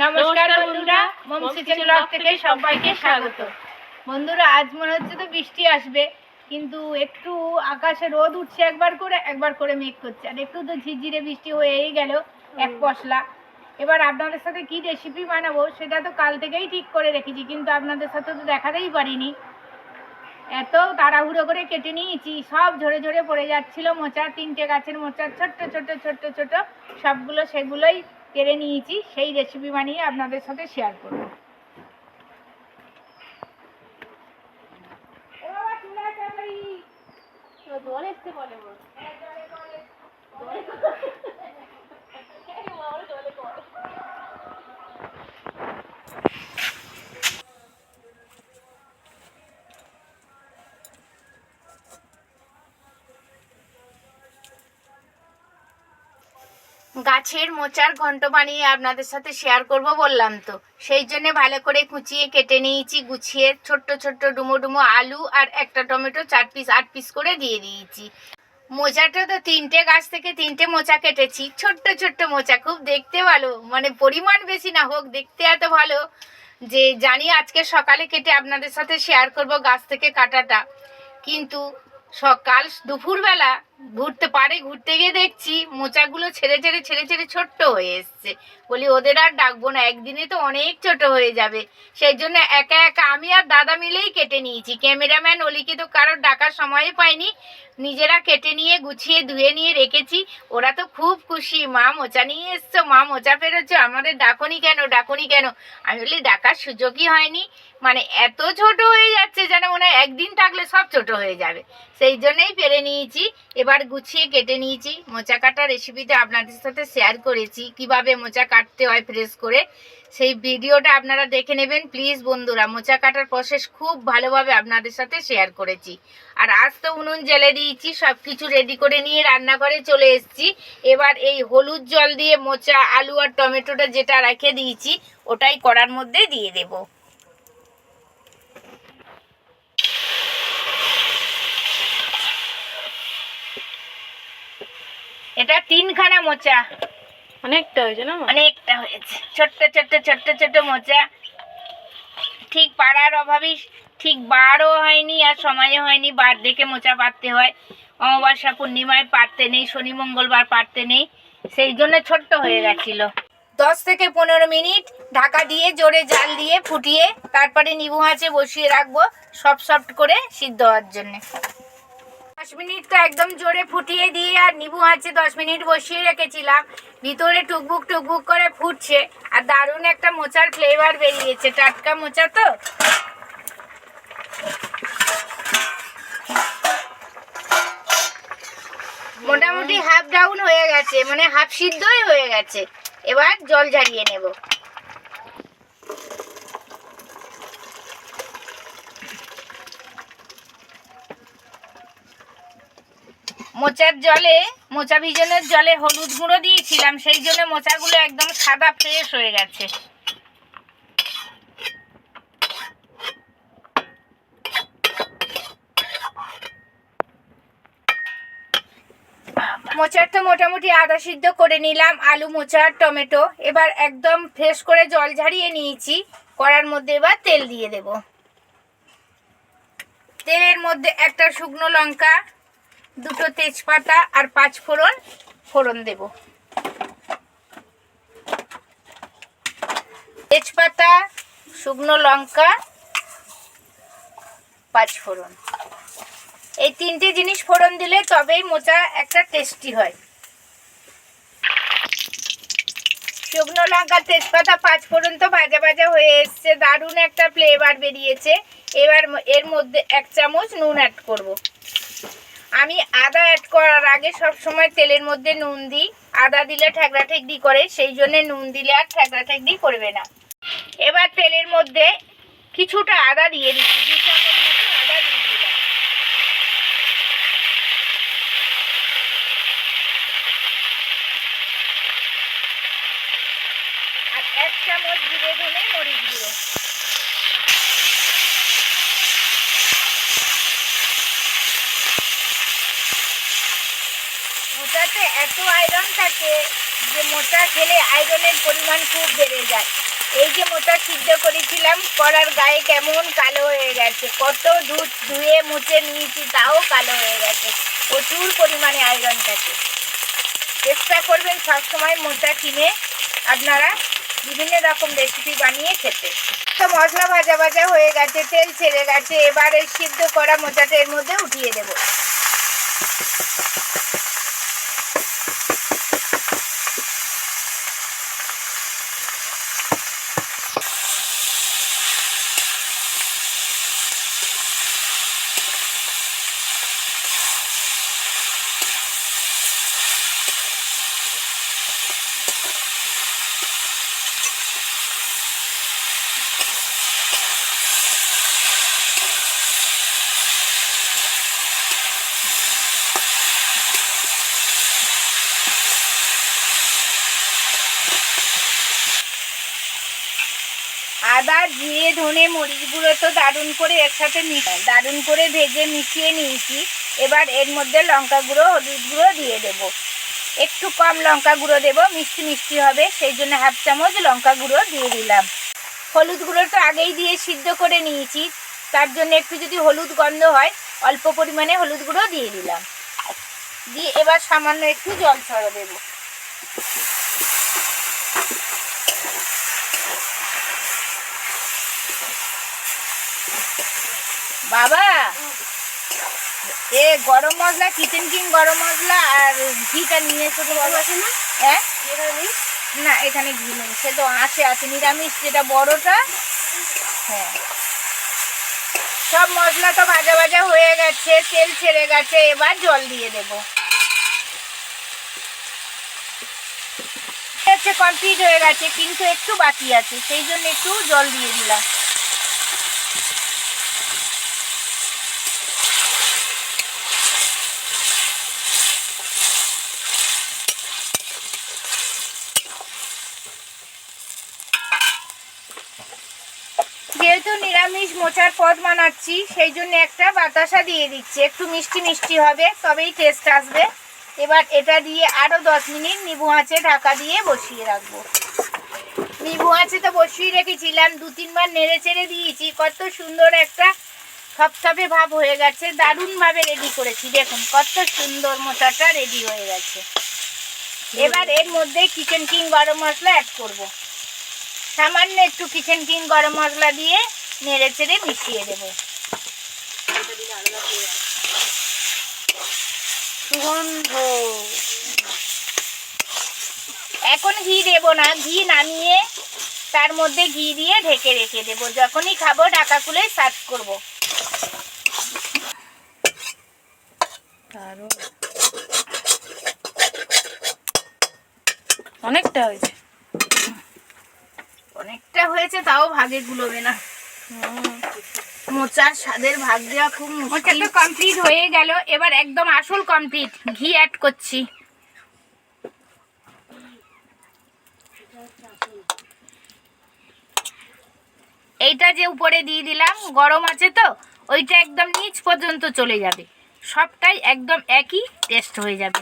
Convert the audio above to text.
নমস্কার বন্ধুরা channel blog থেকে সবাইকে স্বাগত। বন্ধুরা আজ মনে হচ্ছে তো বৃষ্টি আসবে কিন্তু একটু আকাশে রোদ উঠছে একবার করে একবার করে মেঘ করছে আর একটু তো ঝিরঝিরে বৃষ্টি হয়েই গেল এক পশলা। এবার আপনাদের সাথে কি রেসিপি বানাবো সেটা তো কাল থেকেই ঠিক করে রেখেছি কিন্তু আপনাদের সাথে তো দেখাতেই পারিনি। এত তাড়াহুড়ো করে কেটে নিয়েছি সব ঝরে ঝরে পড়ে যাচ্ছিল মোচা তিনটে গাছের মোচা ছোট্ট ছোট্ট ছোট্ট ছোট সবগুলো সেগুলোই কেড়ে নিয়েছি সেই রেসিপি বানিয়ে আপনাদের সাথে শেয়ার করব। জল এসছে বলে গাছের মোচার ঘন্ট বানিয়ে আপনাদের সাথে শেয়ার করব বললাম তো। সেই জন্য ভালো করে কুচিয়ে কেটে নিয়েছি, গুছিয়ে ছোট্ট ছোট্ট ডুমো ডুমো আলু আর একটা টমেটো চার পিস আট পিস করে দিয়ে দিয়েছি। মোচাটা তো তিনটে গাছ থেকে তিনটে মোচা কেটেছি, ছোট্ট ছোট্ট মোচা, খুব দেখতে ভালো মানে পরিমাণ বেশি না হোক, দেখতে এত ভালো যে জানি আজকে সকালে কেটে আপনাদের সাথে শেয়ার করব গাছ থেকে কাটাটা। কিন্তু সকাল দুপুরবেলা ঘুরতে পারে, ঘুরতে গিয়ে দেখছি মোচাগুলো ছেড়ে ছেড়ে ছেড়ে ছেড়ে ছোট্ট হয়ে এসছে। বলি, ওদের আর ডাকবো না, একদিনে তো অনেক ছোট হয়ে যাবে। সেই জন্য একা একা আমি আর দাদা মিলেই কেটে নিয়েছি। ক্যামেরাম্যান অলিকে তো কারোর ডাকার সময় পাইনি। নিজেরা কেটে নিয়ে, গুছিয়ে, ধুয়ে নিয়ে রেখেছি। ওরা তো খুব খুশি। মা মোচা নিয়ে এসছো, মা মোচা পেরেছ আমাদের ডাকনি কেন ডাকনি কেন? আমি বলি, ডাকার সুযোগই হয়নি। মানে এত ছোট হয়ে যাচ্ছে যেন মনে একদিন থাকলে সব ছোট হয়ে যাবে। সেই জন্যই পেরে নিয়েছি। এবার গুছিয়ে কেটে নিয়েছি। মোচা কাটা রেসিপিটা আপনাদের সাথে শেয়ার করেছি। কীভাবে মোচা কাটতে হয় ফ্রেশ করে, সেই ভিডিওটা আপনারা দেখে নেবেন। প্লিজ বন্ধুরা, মোচা কাটার প্রসেস খুব ভালোভাবে আপনাদের সাথে শেয়ার করেছি। আর আজ তো উনুন জেলে দিয়েছি সব কিছু রেডি করে নিয়ে রান্নাঘরে চলে এসেছি। এবার এই হলুদ জল দিয়ে মোচা, আলু আর টমেটোটা যেটা রেখে দিয়েছি, ওটাই কড়ার মধ্যে দিয়ে দেবো। এটা তিনখানা মোচা। অনেকটা হয়েছে না? অনেকটা হয়েছে। ছোট্ট ছোট্ট ছোট্ট ছোট্ট মোচা। ঠিক পাড়ার অভাবেই ঠিক বারও হয়নি আর সময়ও হয়নি। বার দেখে মোচা পাততে হয়। অমাবস্যা পূর্ণিমায় পারতে নেই শনি মঙ্গলবার পারতে নেই। সেই জন্য ছোট্ট হয়ে গেছিল। দশ থেকে পনেরো মিনিট ঢাকা দিয়ে জোরে জাল দিয়ে ফুটিয়ে তারপরে নিবু হাঁচে বসিয়ে রাখব সফট সফট করে সিদ্ধ হওয়ার জন্য। দশ মিনিট তো একদম জোরে ফুটিয়ে দিয়ে আর নিবু আঁচে দশ মিনিট বসিয়ে রেখেছিলাম। ভিতরে টুকবুক টুকবুক করে ফুটছে আর দারুণ একটা মোচার ফ্লেভার বেরিয়েছে। টাটকা মোচা তো? মোটামুটি হাফ ডাউন হয়ে গেছে মানে হাফ সিদ্ধই হয়ে গেছে। এবার জল ঝারিয়ে নেব। মোচার জলে, মোচা ভিজানোর জলে হলুদ গুঁড়ো দিয়েছিলাম, সেই জন্য মোচাগুলো একদম সাদা ফ্রেশ হয়ে গেছে। মোচার তো মোটামুটি আদা সিদ্ধ করে নিলাম, আলু মোচার টমেটো। এবার একদম ফ্রেশ করে জল ঝারিয়ে নিয়েছি। কড়ার মধ্যে এবার তেল দিয়ে দেব। তেলের মধ্যে একটা শুকনো লঙ্কা দুটো তেজপাতা আর পাঁচ ফোড়ন ফোড়ন দেব। তেজপাতা, শুকনো লঙ্কা, পাঁচ ফোড়ন। এই তিনটে জিনিস ফোড়ন দিলে তবেই মোচা একটা টেস্টি হয়। শুকনো লঙ্কা, তেজপাতা, পাঁচ ফোড়ন তো ভাজা ভাজা হয়ে এসছে, দারুণ একটা ফ্লেভার বেরিয়েছে। এবার এর মধ্যে এক চামচ নুন অ্যাড করব। আমি আদা অ্যাড করার আগে সব সময় তেলের মধ্যে নুন দিই, আদা দিলে ঠেকড়া ঠেকড়ি করে, সেই জন্য নুন দিলে আর ঠেকড়া ঠেকড়ি করবে না। এবার তেলের মধ্যে কিছুটা আদা দিয়ে দিচ্ছি আদা আর এক চামচ জিরে ধনে মরিচ গুঁড়ো। ওটাতে এত আয়রন থাকে যে মোটা খেলে আয়রনের পরিমাণ খুব বেড়ে যায়। এই যে মোটা সিদ্ধ করেছিলাম, করার গায়ে কেমন কালো হয়ে গেছে। কত দুধ ধুয়ে মুছে নিয়েছি, তাও কালো হয়ে গেছে। প্রচুর পরিমাণে আয়রন থাকে। চেষ্টা করবেন সবসময় মোটা কিনে আপনারা বিভিন্ন রকম রেসিপি বানিয়ে খেতে। তো মশলা ভাজা ভাজা হয়ে গেছে, তেল ছেড়ে গেছে। এবার এই সিদ্ধ করা মোচাটা এর মধ্যে উঠিয়ে দেবো। আদা জিরে ধনে মরিচ গুঁড়ো তো দারুণ করে একসাথে দারুণ করে ভেজে মিশিয়ে নিয়েছি। এবার এর মধ্যে লঙ্কা গুঁড়ো হলুদ গুঁড়ো দিয়ে দেব। একটু কম লঙ্কা গুঁড়ো দেব, মিষ্টি মিষ্টি হবে, সেই জন্য হাফ চামচ লঙ্কা গুঁড়ো দিয়ে দিলাম। হলুদ গুঁড়ো তো আগেই দিয়ে সিদ্ধ করে নিয়েছি, তার জন্য একটু যদি হলুদ গন্ধ হয়, অল্প পরিমাণে হলুদ গুঁড়ো দিয়ে দিলাম। দিয়ে এবার সামান্য একটু জল ছড়া দেবো। বাবা এ গরম মশলা কিচেন কিং গরম মশলা আর ঘিটা নিয়ে এসো তো বাবা। আছে না হ্যাঁ না এখানে ঘি নেই সে তো আসে আছে নিরামিষ যেটা বড়টা। হ্যাঁ। সব মশলা তো ভাজা ভাজা হয়ে গেছে তেল ছেড়ে গেছে এবার জল দিয়ে দেব। কমপ্লিট হয়ে গেছে কিন্তু একটু বাকি আছে সেই জন্য একটু জল দিয়ে দিলাম যেহেতু নিরামিষ মোচার পদ বানাচ্ছি সেই জন্য একটা বাতাসা দিয়ে দিচ্ছি। একটু মিষ্টি মিষ্টি হবে, তবেই টেস্ট আসবে। এবার এটা দিয়ে আরও দশ মিনিট নিবু আঁচে ঢাকা দিয়ে বসিয়ে রাখব। নিবু আঁচে তো বসিয়ে রেখেছিলাম, দু তিনবার নেড়ে চেড়ে দিয়েছি, কত সুন্দর একটা থপথপে ভাব হয়ে গেছে, দারুণভাবে রেডি করেছি। দেখুন, কত সুন্দর মোচাটা রেডি হয়ে গেছে। এবার এর মধ্যে কিচেন কিং গরম মশলা অ্যাড করব। সামান্য একটু কিচেন কিং গরম মশলা দিয়ে নেড়ে চেড়ে মিশিয়ে দেবো। সুগন্ধ। এখন ঘি দেবো না ঘি নামিয়ে তার মধ্যে ঘি দিয়ে ঢেকে রেখে দেবো। যখনই খাব ঢাকা খুলে সার্ভ করব। অনেকটা হয়েছে। অনেকটা হয়েছে তাও ভাগে গুলোবে না। মোচার স্বাদের ভাগ দেওয়া খুব মুশকিল। কমপ্লিট হয়ে গেল। এবার একদম আসল কমপ্লিট ঘি অ্যাড করছি। এইটা যে উপরে দিয়ে দিলাম গরম আছে তো ওইটা একদম নিচ পর্যন্ত চলে যাবে। সবটাই একদম একই টেস্ট হয়ে যাবে।